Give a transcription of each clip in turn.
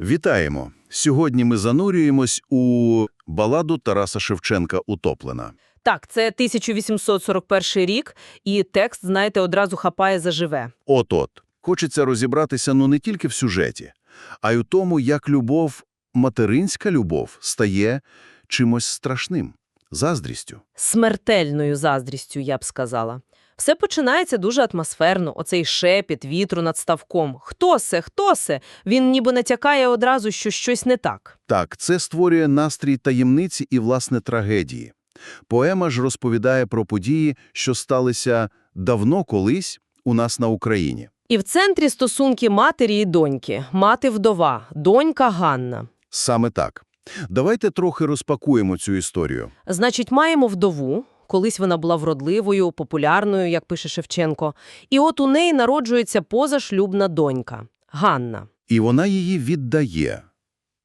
Вітаємо! Сьогодні ми занурюємось у баладу Тараса Шевченка «Утоплена». Так, це 1841 рік, і текст, знаєте, одразу хапає заживе. От-от. Хочеться розібратися ну не тільки в сюжеті, а й у тому, як любов, материнська любов, стає чимось страшним – заздрістю. Смертельною заздрістю, я б сказала. Все починається дуже атмосферно, оцей шепіт вітру над ставком. Хто се, хто се? Він ніби натякає одразу, що щось не так. Так, це створює настрій таємниці і, власне, трагедії. Поема ж розповідає про події, що сталися давно колись у нас на Україні. І в центрі стосунки матері і доньки. Мати вдова, донька Ганна. Саме так. Давайте трохи розпакуємо цю історію. Значить, маємо вдову. Колись вона була вродливою, популярною, як пише Шевченко. І от у неї народжується позашлюбна донька – Ганна. І вона її віддає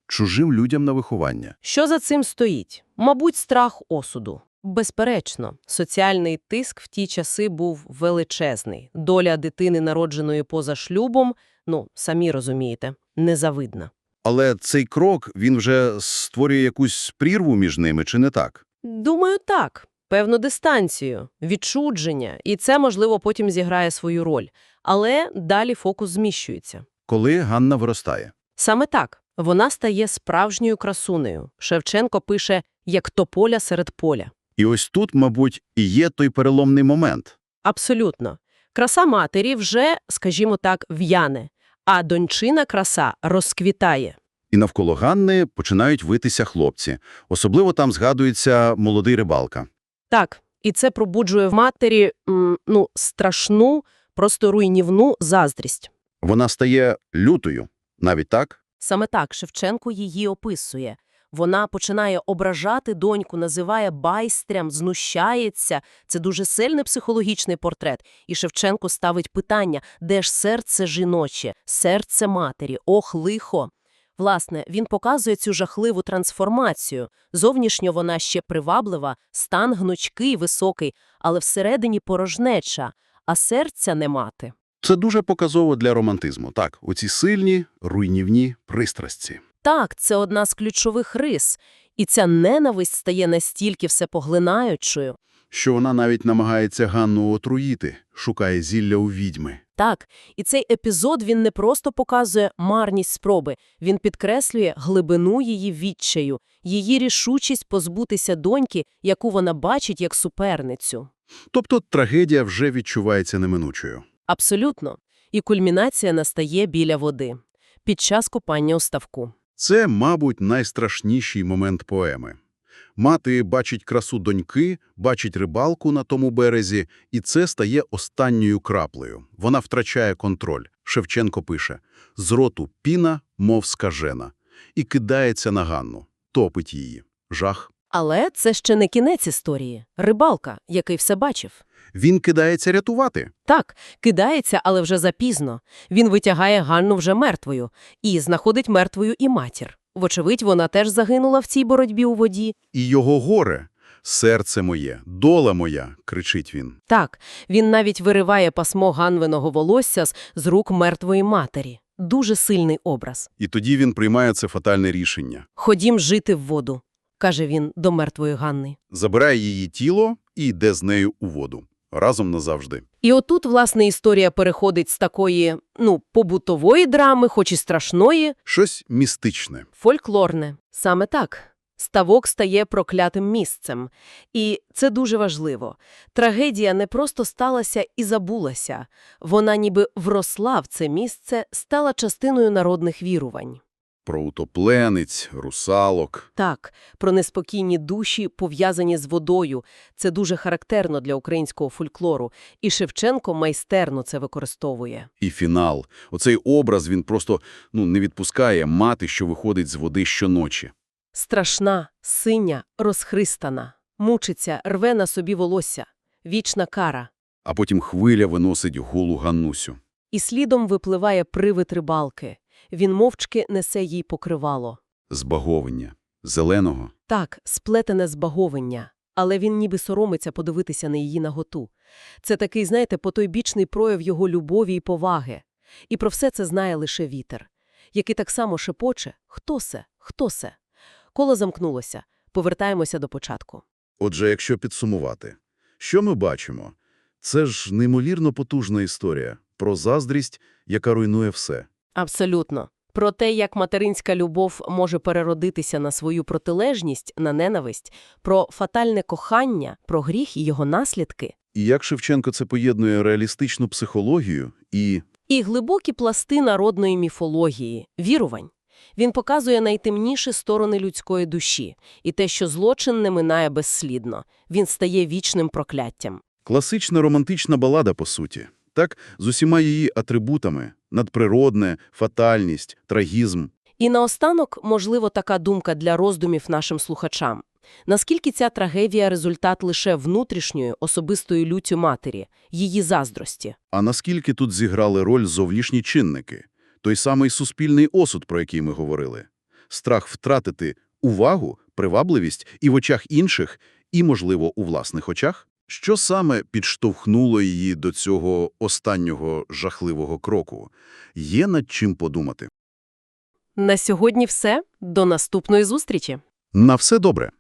чужим людям на виховання. Що за цим стоїть? Мабуть, страх осуду. Безперечно, соціальний тиск в ті часи був величезний. Доля дитини, народженої поза шлюбом, ну, самі розумієте, незавидна. Але цей крок, він вже створює якусь прірву між ними, чи не так? Думаю, так. Певну дистанцію, відчудження, і це, можливо, потім зіграє свою роль. Але далі фокус зміщується. Коли Ганна виростає. Саме так. Вона стає справжньою красунею. Шевченко пише «як тополя серед поля». І ось тут, мабуть, і є той переломний момент. Абсолютно. Краса матері вже, скажімо так, в'яне, а дончина краса розквітає. І навколо Ганни починають витися хлопці. Особливо там згадується молодий рибалка. Так, і це пробуджує в матері, м, ну, страшну, просто руйнівну заздрість. Вона стає лютою. Навіть так? Саме так Шевченко її описує. Вона починає ображати доньку, називає байстрям, знущається. Це дуже сильний психологічний портрет. І Шевченко ставить питання, де ж серце жіноче, серце матері, ох, лихо. Власне, він показує цю жахливу трансформацію. Зовнішньо вона ще приваблива, стан гнучкий, високий, але всередині порожнеча, а серця не мати. Це дуже показово для романтизму. Так, оці сильні, руйнівні пристрасті. Так, це одна з ключових рис. І ця ненависть стає настільки всепоглинаючою. Що вона навіть намагається Ганну отруїти, шукає зілля у відьми. Так, і цей епізод він не просто показує марність спроби, він підкреслює глибину її відчаю, її рішучість позбутися доньки, яку вона бачить як суперницю. Тобто трагедія вже відчувається неминучою. Абсолютно. І кульмінація настає біля води, під час купання у ставку. Це, мабуть, найстрашніший момент поеми. Мати бачить красу доньки, бачить рибалку на тому березі, і це стає останньою краплею. Вона втрачає контроль. Шевченко пише «З роту піна, мов скажена», і кидається на Ганну, топить її. Жах. Але це ще не кінець історії. Рибалка, який все бачив. Він кидається рятувати. Так, кидається, але вже запізно. Він витягає Ганну вже мертвою і знаходить мертвою і матір. Вочевидь, вона теж загинула в цій боротьбі у воді. І його горе – «Серце моє, дола моя», – кричить він. Так, він навіть вириває пасмо ганвиного волосся з, з рук мертвої матері. Дуже сильний образ. І тоді він приймає це фатальне рішення. «Ходім жити в воду», – каже він до мертвої Ганни. Забирає її тіло і йде з нею у воду. Разом назавжди. І отут, власне, історія переходить з такої, ну, побутової драми, хоч і страшної, Щось містичне. Фольклорне. Саме так. Ставок стає проклятим місцем. І це дуже важливо. Трагедія не просто сталася і забулася. Вона ніби вросла в це місце, стала частиною народних вірувань. Про утопленець, русалок. Так, про неспокійні душі, пов'язані з водою. Це дуже характерно для українського фольклору. І Шевченко майстерно це використовує. І фінал. Оцей образ він просто ну, не відпускає мати, що виходить з води щоночі. Страшна, синя, розхристана. Мучиться, рве на собі волосся. Вічна кара. А потім хвиля виносить голу Ганнусю. І слідом випливає привид рибалки. Він мовчки несе їй покривало. Збаговання. Зеленого. Так, сплетене збаговення. Але він ніби соромиться подивитися на її наготу. Це такий, знаєте, потойбічний прояв його любові і поваги. І про все це знає лише вітер. який так само шепоче «Хто се? Хто се?». Коло замкнулося. Повертаємося до початку. Отже, якщо підсумувати, що ми бачимо? Це ж неймовірно потужна історія про заздрість, яка руйнує все. Абсолютно. Про те, як материнська любов може переродитися на свою протилежність, на ненависть, про фатальне кохання, про гріх і його наслідки, І як Шевченко це поєднує реалістичну психологію і і глибокі пласти народної міфології, вірувань. Він показує найтемніші сторони людської душі і те, що злочин не минає безслідно. Він стає вічним прокляттям. класична романтична балада, по суті. Так, з усіма її атрибутами – надприродне, фатальність, трагізм. І наостанок, можливо, така думка для роздумів нашим слухачам. Наскільки ця трагедія – результат лише внутрішньої, особистої люттю матері, її заздрості? А наскільки тут зіграли роль зовнішні чинники? Той самий суспільний осуд, про який ми говорили. Страх втратити увагу, привабливість і в очах інших, і, можливо, у власних очах? Що саме підштовхнуло її до цього останнього жахливого кроку? Є над чим подумати. На сьогодні все. До наступної зустрічі! На все добре.